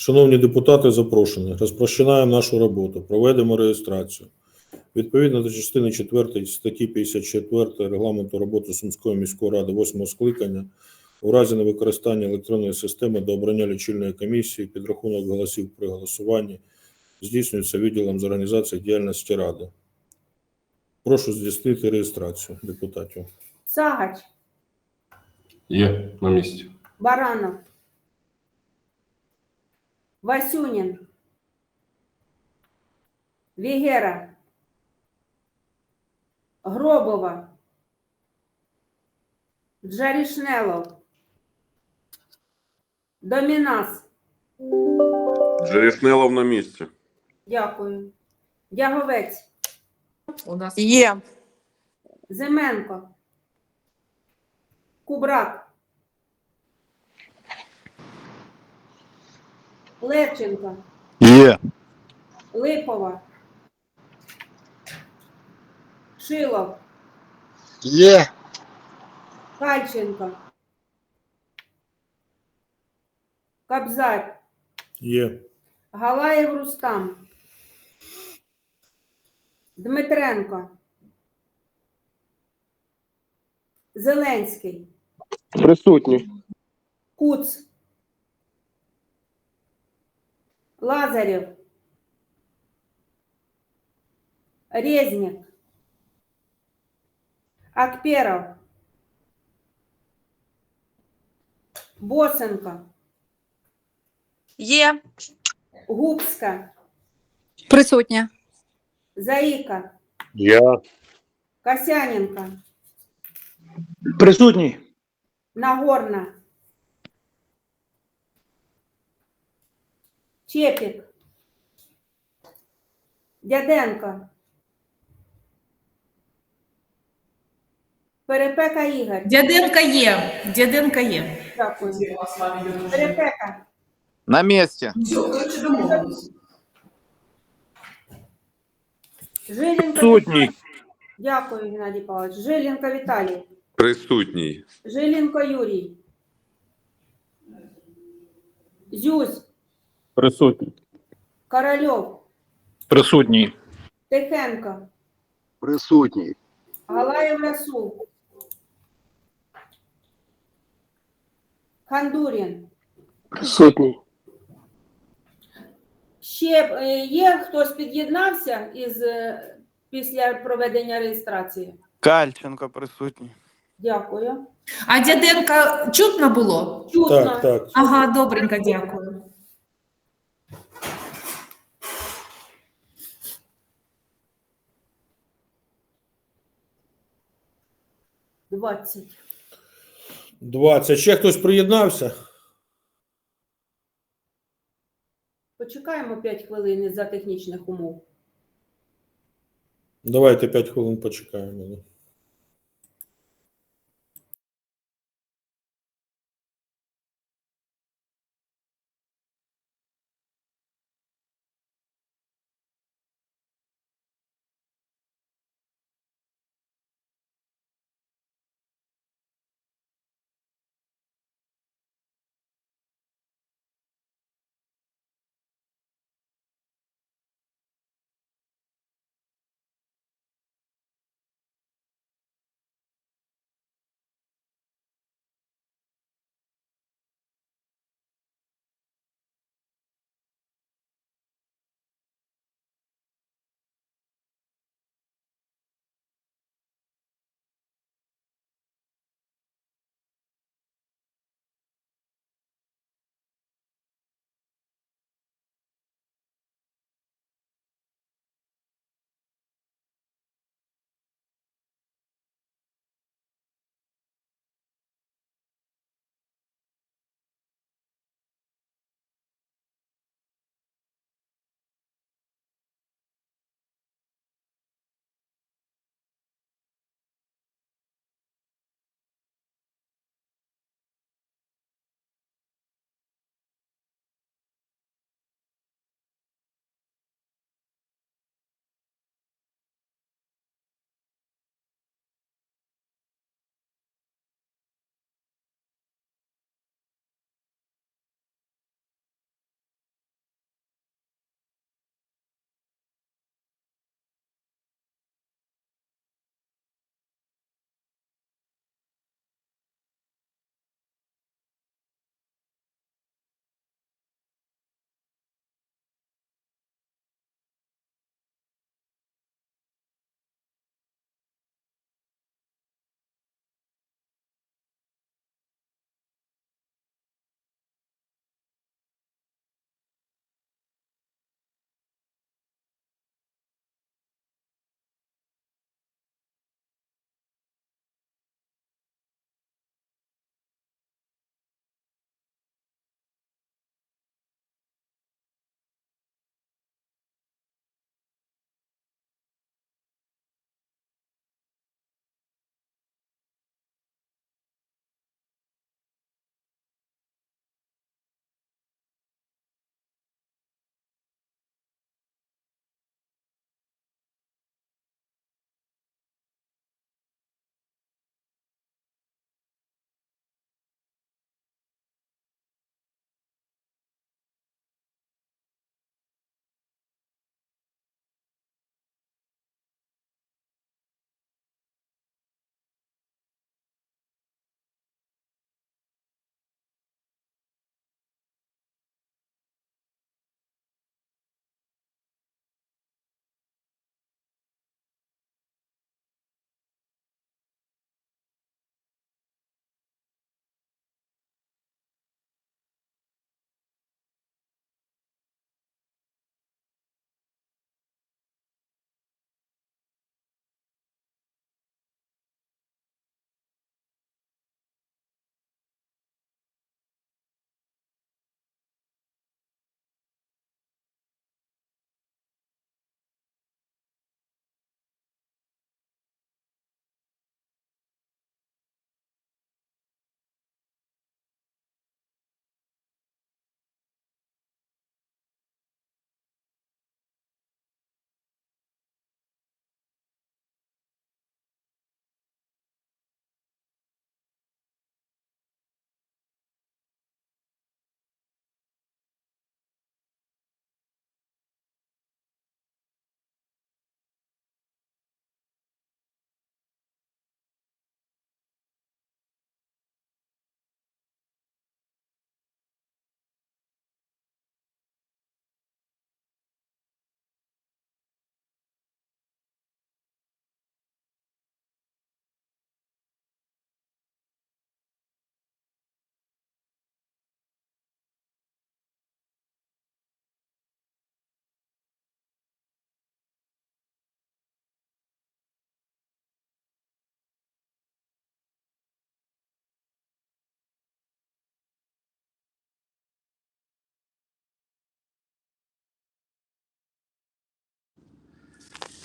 Шановні депутати, запрошені. Розпочинаємо нашу роботу. Проведемо реєстрацію. Відповідно до частини 4 статті 54 Регламенту роботи Сумської міської ради 8 скликання, у разі невикористання електронної системи до обрання лічильної комісії підрахунок голосів при голосуванні здійснюється відділом з організації діяльності ради. Прошу здійснити реєстрацію депутатів. Сагач, Є на місці. Баранов, Васюнін, Вігера, Гробова, Джарішнелов, Домінас. Джерішнелов на місці. Дякую. Дяговець, У нас Є. Зименко, Кубрак, Левченко, Є. Липова, Шилов, Є. Кальченко, Кобзар, Є. Галаєв Рустам, Дмитренко, Зеленський, Присутній. Куц, Лазарев, Резник, Акперов, Босенко, Є. Губська, Присутня. Заїка, Я. Косяненко, Присутній. Нагорна, Чепік, Дяденко, Перепека Ігор. Дяденка є. Дяденка є. Дякую. Перепека, На місці. Жиленко. Присутній. Дякую, Геннадій Павлович. Жиленко Віталій, Присутній. Жиленко Юрій. Зюсь, Присутній. Корольов, Присутній. Тихенко, Присутній. Галаєв Расул, Хандурін. Присутній. Ще е, є хтось під'єднався із е, після проведення реєстрації? Кальченко присутній. Дякую. А дяденка чутно було? Чутно. Так, так. Ага, добренько, дякую. Двадцять. 20. Ще хтось приєднався? Почекаємо 5 хвилин із-за технічних умов. Давайте 5 хвилин почекаємо.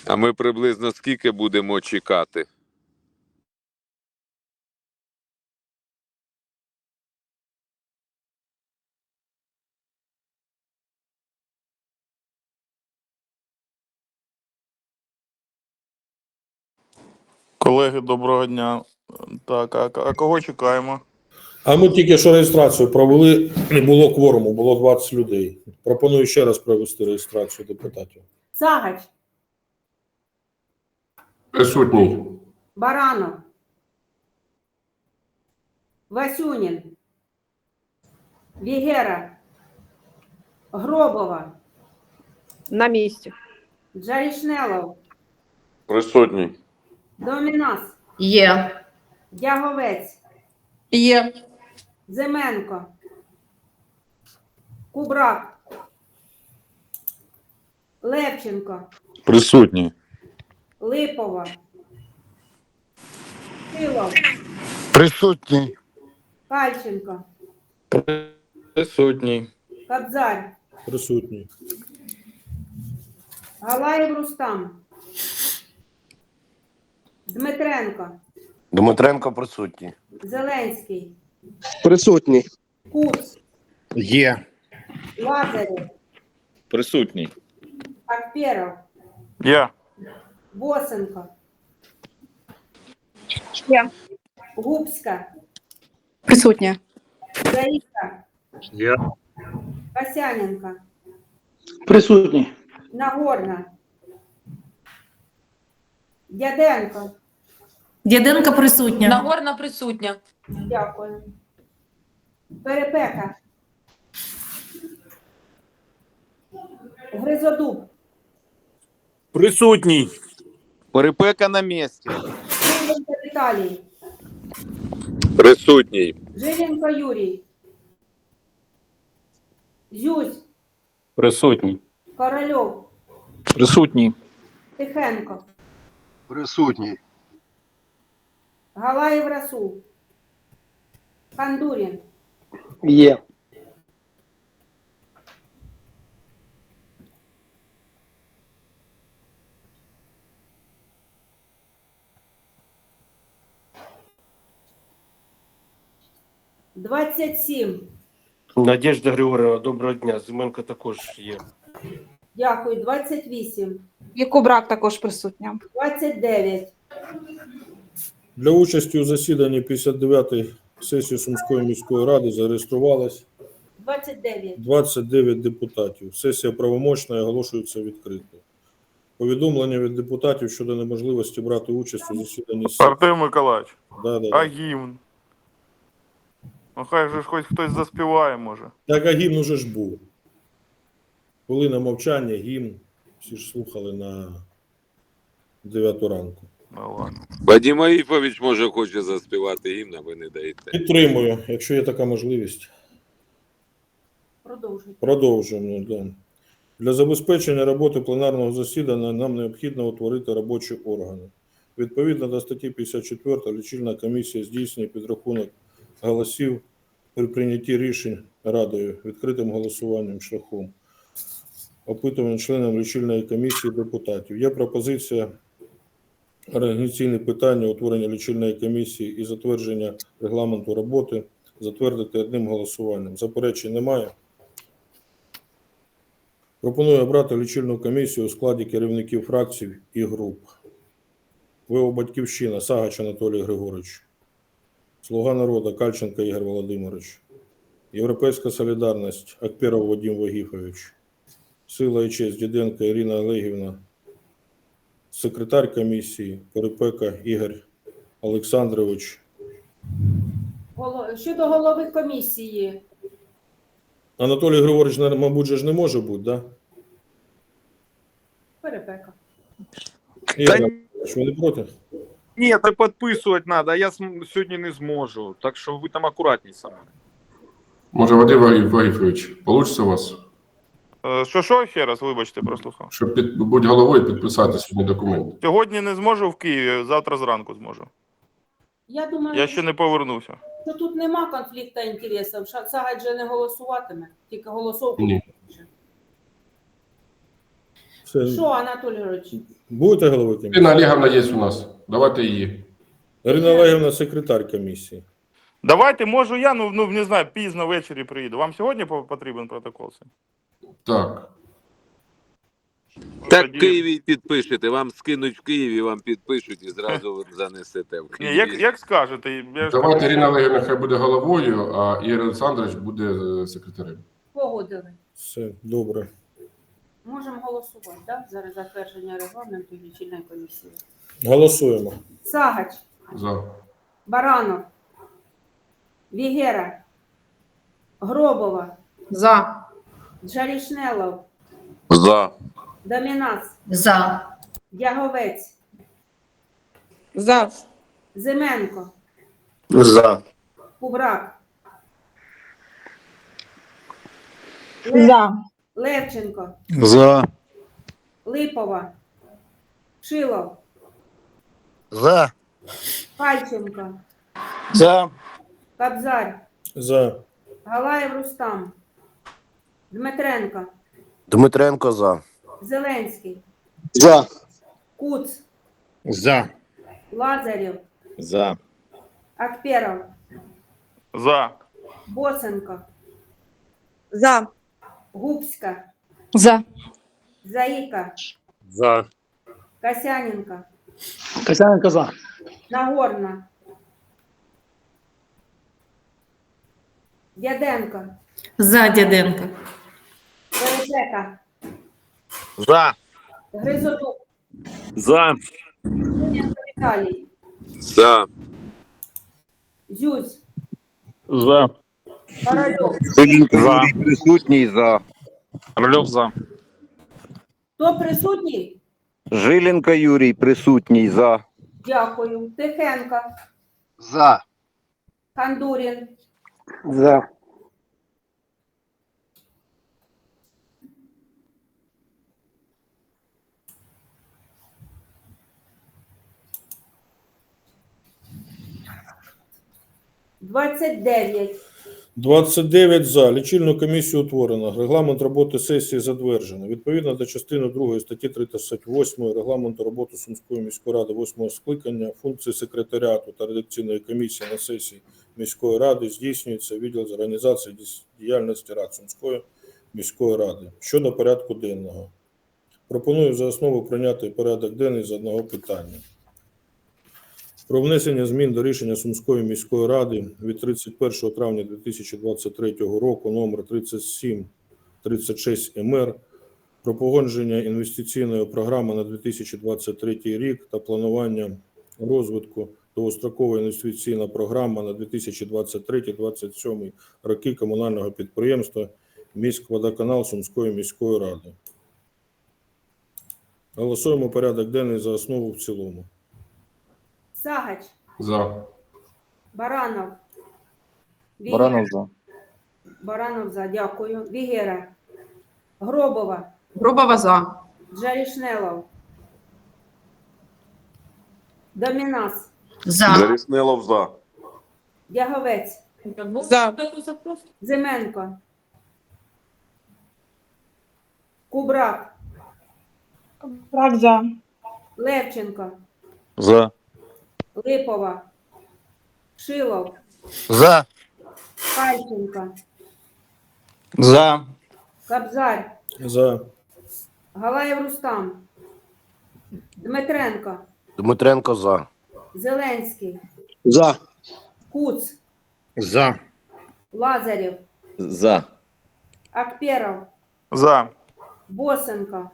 А ми приблизно скільки будемо чекати? Колеги, доброго дня. Так, а, а кого чекаємо? А ми тільки що реєстрацію провели, не було кворуму, було 20 людей. Пропоную ще раз провести реєстрацію депутатів. Сагач, Присутній. Баранов, Васюнін, Вігера, Гробова, На місці. Джарішнелов, Присутній. Домінас, Є. Дяговець, Є. Зименко, Кубрак, Левченко, Присутній. Липова, Килов, Присутній. Кальченко, Присутній. Кобзар, Присутні. Галаєв Рустам, Дмитренко, Дмитренко присутній. Зеленський, Присутній. Куц, Є. Лазарев, Присутній. Акперов, Я. Босенко, Я. Губська, Присутня. Заїка, Я. Касяненко, Присутній. Нагорна, Дяденко. Дяденка присутня. Нагорна присутня. Дякую. Перепека. Гризодуб, Присутній. Перепека на місці. Жиленко Віталій, Присутній. Жиленко Юрій, Зюсь, Присутній. Корольов, Присутній. Тихенко, Присутній. Галаєв Расул, Хандурін, Є. Двадцять сім. Надежда Григорівна, доброго дня. Зименко також є. Дякую. Двадцять вісім. І Кубрак також присутня. Двадцять дев'ять. Для участі у засіданні 59-ї сесії Сумської міської ради зареєструвалось Двадцять дев'ять. 29 депутатів. Сесія правомочна і оголошується відкритою. Повідомлення від депутатів щодо неможливості брати участь у засіданні сесії. Артем Миколаївич. Да, да, А да. гімн? Ну хай же ж хоч хтось заспіває, може. Так, а гімн уже ж був. Хвилина мовчання, гімн. Всі ж слухали на 9 ранку. Ну ладно. Вадим Аїфович, може, хоче заспівати гімн, а ви не даєте. Підтримую, якщо є така можливість. Продовжуйте. Продовжуємо. Да. Для забезпечення роботи пленарного засідання нам необхідно утворити робочі органи. Відповідно до статті 54 лічильна комісія здійснює підрахунок голосів при прийнятті рішень Радою відкритим голосуванням шляхом опитування членам лічильної комісії депутатів. Є пропозиція організаційне питання утворення лічильної комісії і затвердження регламенту роботи затвердити одним голосуванням. Заперечень немає. Пропоную обрати лічильну комісію у складі керівників фракцій і груп. ВО Батьківщина, Сагач Анатолій Григорович. Слуга народу Кальченко Ігор Володимирович. Європейська солідарність Акперов Вадим Вагіфович. Сила і честь Діденко Ірина Олегівна. Секретар комісії Перепека Ігор Олександрович. Щодо голови комісії, Анатолій Григорович, мабуть, же ж не може бути, да? перепека. Ігор ви не проти? Ні, це підписувати треба, а я сьогодні не зможу. Так що ви там акуратні саме. Може, Вадим Аїфович, вийде у вас? Е, Що, що ще раз, вибачте, прослухав. Щоб під, будь головою підписати сьогодні документ. Сьогодні не зможу в Києві, завтра зранку зможу. Я думаю, Я ще не повернуся. що тут нема конфлікту інтересів. Ша- же не голосуватиме, тільки голосовку. Ні. Все Все. Що, Анатолій Григорович? Будете головою комісії? Ірина Олеговна є у нас. Давайте її. Ірина Олегівна, секретар комісії. Давайте, можу я, ну, ну не знаю, пізно ввечері приїду. Вам сьогодні по- потрібен протокол? цей? Так. Так Тоді- в Києві підпишете, вам скинуть в Києві, вам підпишуть і зразу занесете в Ні, Києві. як, як скажете. Я ж Давайте кажу, Ірина Олегівна хай буде головою, а Ігор Олександрович буде е, секретарем. Погодили. Все, добре. Можемо голосувати, так? Зараз затвердження регламенту лічильної комісії. Голосуємо. Сагач, За. Баранов, Вігера, Гробова, За. Джарішнелов, За. Домінас, За. Яговець, За. Зименко, За. Кубрак, За. Левченко, За. Липова, Шилов, За. Пальченко, За. Кобзар, За. Галаєв Рустам, Дмитренко, Дмитренко за. Зеленський, За. Куц, За. Лазарєв, За. Акперов, За. Босенко, За. Губська, За. Заїка, За. Касяненко, Касяненко за. Нагорна, Дяденко, За Дяденко. Перепека, За. Гризодуб, За. Юрієнко Віталій, За. Зюзь, За. Корольов. За. Присутній за. Рольов за. Хто присутній? Жиленко Юрій присутній за. Дякую. Тихенко, За. Хандурін, За. двадцять дев'ять. 29 за. Лічильну комісію утворено. Регламент роботи сесії затверджено. Відповідно до частини 2 статті 38 Регламенту роботи Сумської міської ради 8 скликання функції секретаріату та редакційної комісії на сесії міської ради здійснюється відділ з організації діяльності рад Сумської міської ради. Щодо порядку денного. Пропоную за основу прийняти порядок денний з одного питання. Про внесення змін до рішення Сумської міської ради від 31 травня 2023 року номер 3736 МР про погодження інвестиційної програми на 2023 рік та планування розвитку довгострокова інвестиційна програма на 2023-2027 роки комунального підприємства міськводоканал Сумської міської ради. Голосуємо порядок денний за основу в цілому. Сагач, За. Баранов. Вігера. Баранов за. Баранов за, дякую. Вігера. Гробова, Гробова за. Джарішнелов. Домінас, За. Заріснилов за. Дяговець, За. Зименко. Кубрак, Брак за. Левченко, За. Липова, Шилов, За. Пальченко, За. Кобзар, За. Галаєв Рустам, Дмитренко, Дмитренко за. Зеленський, За. Куц, За. Лазарєв, За. Акперов, За. Босенко,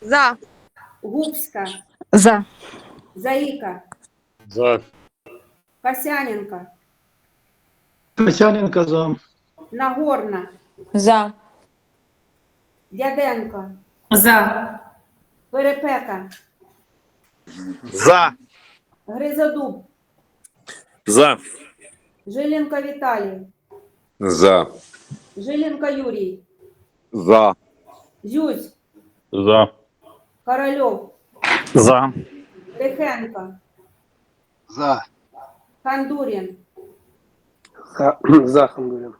За. Губська, За. Заїка, За. Касяненко, Касяненко за. Нагорна, За. Дяденко, За. Перепека, За. Гризодуб, За. Жиленко Віталій, За. Жиленко Юрій, За. Зюзь, За. Корольов, За. Тихенко. За. Хандурін. За, за Хандурін.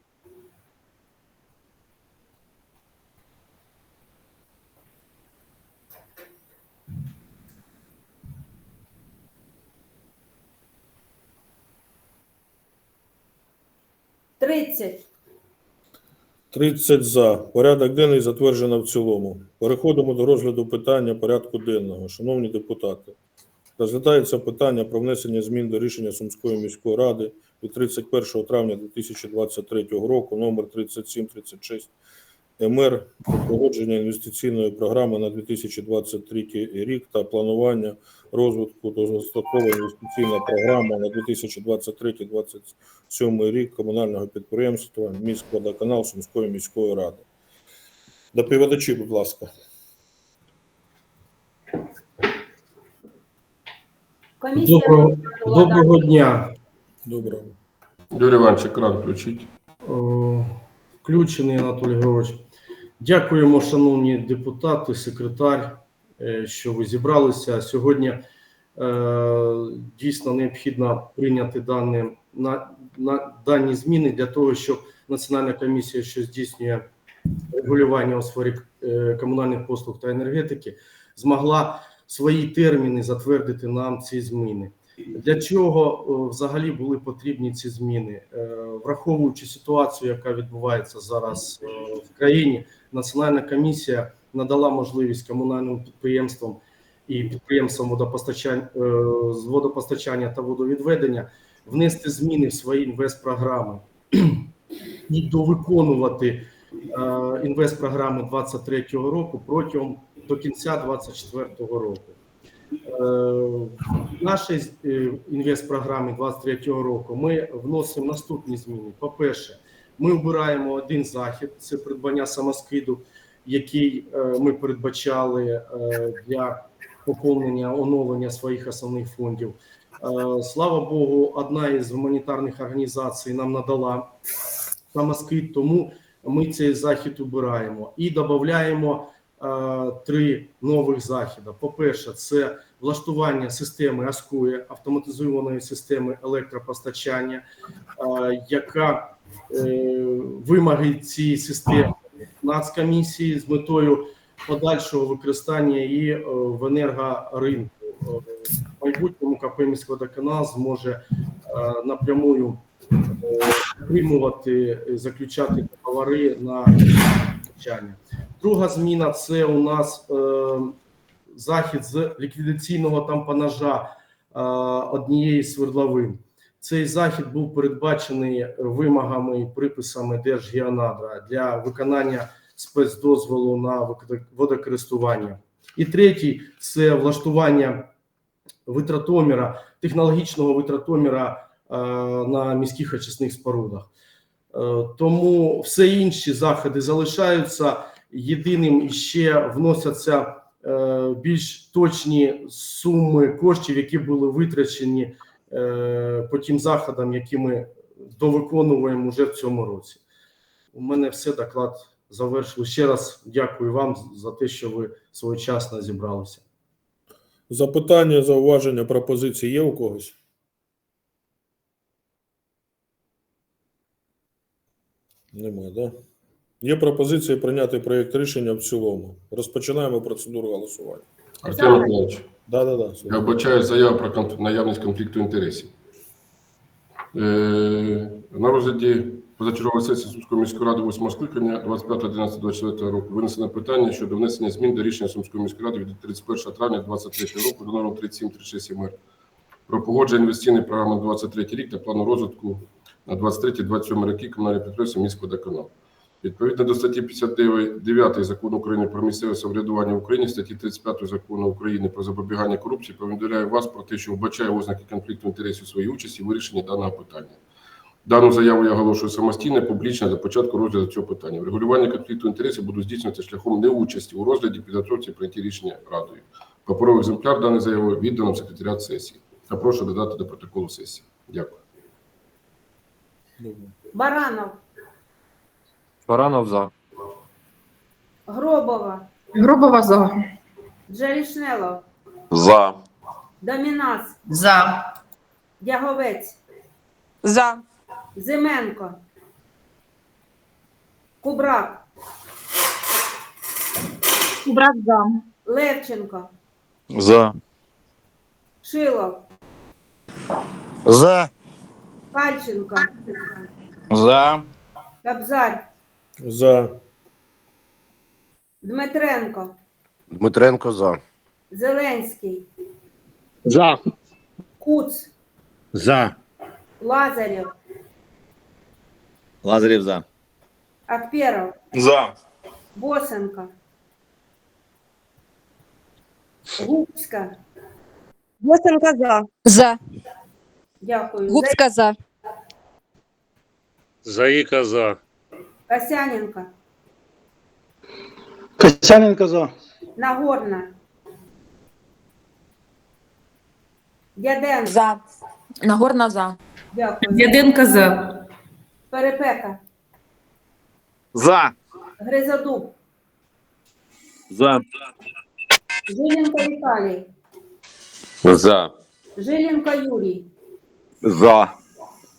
Тридцять. 30 за. Порядок денний затверджено в цілому. Переходимо до розгляду питання порядку денного, шановні депутати розглядається питання про внесення змін до рішення Сумської міської ради від 31 травня 2023 року номер 3736 МР про погодження інвестиційної програми на 2023 рік та планування розвитку довгострокова інвестиційна програма на 2023-2027 рік комунального підприємства «Міськводоканал» Сумської міської ради. Доповідачі, будь ласка. Комісія Доброго, доброго дня. Доброго. Юрій Іванович, екран включіть. О, Включений Анатолій Григорович. Дякуємо, шановні депутати, секретар, е, що ви зібралися. Сьогодні е, дійсно необхідно прийняти дані, на, на, дані зміни для того, щоб Національна комісія, що здійснює регулювання у сфері е, комунальних послуг та енергетики, змогла свої терміни затвердити нам ці зміни. Для чого взагалі були потрібні ці зміни? Е, Враховуючи ситуацію, яка відбувається зараз е, в країні, Національна комісія надала можливість комунальним підприємствам і підприємствам водопостачання, е, водопостачання та водовідведення внести зміни в свої інвестпрограми і довиконувати е, інвестпрограми 2023 року протягом до кінця 2024 року. Е, в нашій е, інвестпрограмі 23 року ми вносимо наступні зміни. По-перше, ми обираємо один захід це придбання самоскиду, який е, ми передбачали для поповнення оновлення своїх основних фондів. Слава Богу, одна із гуманітарних організацій нам надала самоскид, тому ми цей захід обираємо і додаємо три нових заходи. По-перше, це влаштування системи АСКУЄ, автоматизованої системи електропостачання, яка е, вимоги цієї системи Нацкомісії з метою подальшого використання її е, в енергоринку. Е, В майбутньому КП «Міськводоканал» зможе напрямую отримувати, заключати договори на постачання. Друга зміна це у нас е, захід з ліквідаційного тампонажа е, однієї свердловин. Цей захід був передбачений вимогами і приписами Держгеонадра для виконання спецдозволу на водокористування. І третій це влаштування витратоміра, технологічного витратоміра е, на міських очисних спорудах. Е, Тому все інші заходи залишаються. Єдиним ще вносяться е, більш точні суми коштів, які були витрачені е, по тим заходам, які ми довиконуємо вже в цьому році. У мене все доклад завершили. Ще раз дякую вам за те, що ви своєчасно зібралися. Запитання, зауваження, пропозиції є у когось? Немає, так? Да? Є пропозиція прийняти проєкт рішення в цілому. Розпочинаємо процедуру голосування. Артем Миколаївич, Да, да, да. я вбачаю заяву про конф- наявність конфлікту інтересів. Е, на розгляді позачергової сесії Сумської міської ради 8 скликання 25.11.24 року винесено питання щодо внесення змін до рішення Сумської міської ради від 31 травня 2023 року до номер 3736 МР про погодження інвестиційної програми 23 рік та плану розвитку на 23-27 роки комунального підприємства «Міськводоканал». Відповідно до статті 59 Закону України про місцеве самоврядування в Україні, статті 35 Закону України про запобігання корупції, повідомляю вас про те, що вбачає ознаки конфлікту інтересів своєї участі в вирішенні даного питання. Дану заяву я оголошую самостійно, публічно до початку розгляду цього питання. Врегулювання конфлікту інтересів буде здійснювати шляхом неучасті у розгляді, підготовці і прийнятті рішення радою. Паперовий екземпляр даної заяви віддано в секретаріат сесії. Та прошу додати до протоколу сесії. Дякую. Баранов, Баранов за. Гробова, Гробова за. Джерішнело, За. Домінас, За. Дяговець, За. Зименко, Кубрак, Кубрак за. Левченко, За. Шилов, За. Кальченко, За. Кобзар, За. Дмитренко, Дмитренко за. Зеленський, За. Куц, За. Лазарєв, Лазарів за. Акперов, За. Босенко, Губська. Босенко за. За. Дякую. Губська за. Заїка за. Касяненко, Касяненко за. Нагорна. Дяденко, За. Нагорна за. дякую. Дяденко за. Перепека, За. Гризодуб, За. Жиленко Віталій, За. Жиленко Юрій, За.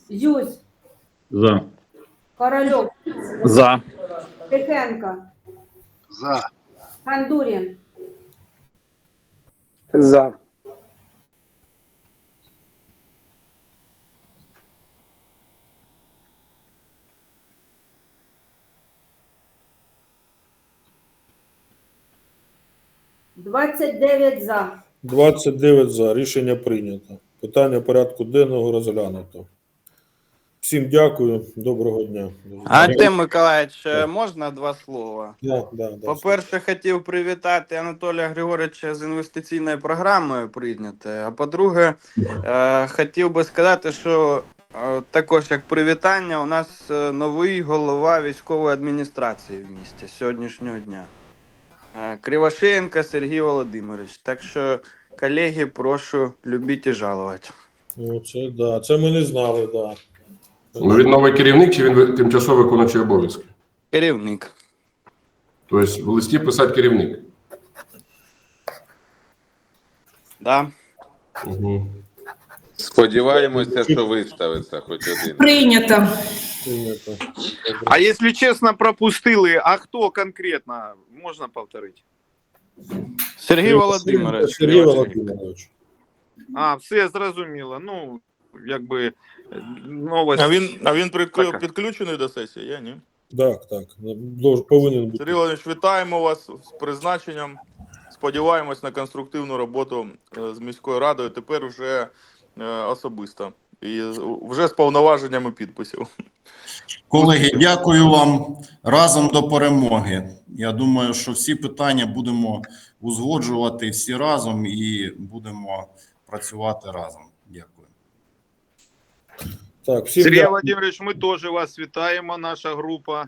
Зюзь, За. Корольов, За. Тихенко, За. Хандурін, За. Двадцять дев'ять за. 29 за. Рішення прийнято. Питання порядку денного розглянуто. Всім дякую. Доброго дня. Артем Миколаївич, можна два слова? Да, да, да. По-перше, хотів привітати Анатолія Григоровича з інвестиційною програмою прийнятою. А по-друге, е, хотів би сказати, що е, також як привітання, у нас е, новий голова військової адміністрації в місті з сьогоднішнього дня. Кривошеєнко Сергій Володимирович. Так що, колеги, прошу любіть і жалувати. Ну, це, да. це ми не знали, да. Ну, він новий керівник чи він тимчасово виконуючий обов'язки? Керівник. Тобто в листі писати керівник. Да? Угу. Сподіваємося, що виставиться хоч один. Прийнято. А если честно, пропустили, а кто конкретно? Можно повторить? Сергій Володимирович. Сергій Володимирович. А, все зрозуміло. Ну, якби новость. А він, а він Така. підключений до сесії, я ні. Так, так. Дож- Повинен бути. Сергій Володимирович, вітаємо вас з призначенням. Сподіваємось на конструктивну роботу е, з міською радою. Тепер вже е, особисто. І вже з повноваженнями підписів. Колеги, дякую вам разом до перемоги. Я думаю, що всі питання будемо узгоджувати всі разом і будемо працювати разом. Так, всім Сергій дякую. Володимирович, ми теж вас вітаємо, наша група.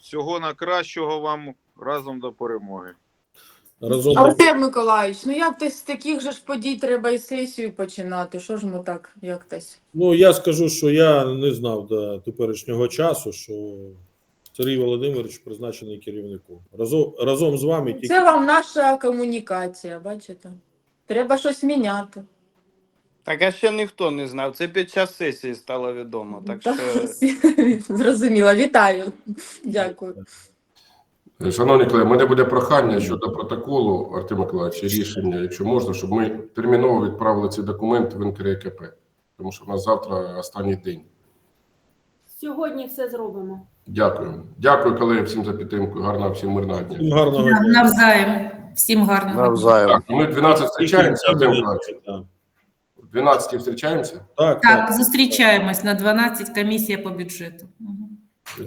Всього найкращого вам разом до перемоги. Разом Артем Миколаївич, ну як тось з таких же ж подій треба і сесію починати. Що ж ми так, як тось? Ну, я скажу, що я не знав до теперішнього часу, що Сергій Володимирович призначений керівником. Разом, разом з вами тільки Це вам наша комунікація, бачите? Треба щось міняти. Так а ще ніхто не знав. Це під час сесії стало відомо. Так що Зрозуміло, вітаю. Дякую. Шановні колеги, у мене буде прохання щодо протоколу Артем Миколаївич, рішення, якщо можна, щоб ми терміново відправили ці документи в НКРКП, тому що в нас завтра останній день. Сьогодні все зробимо. Дякую. Дякую, колеги, всім за підтримку. Гарного всім мирного дня. Гарного дня. Навзаєм. Всім гарного. Навзаєм. Так, ми в 12 зустрічаємося, Артем Миколаївич. Так, В 12 встречаемся? так. Так, зустрічаємось на 12 комісія по бюджету. Так.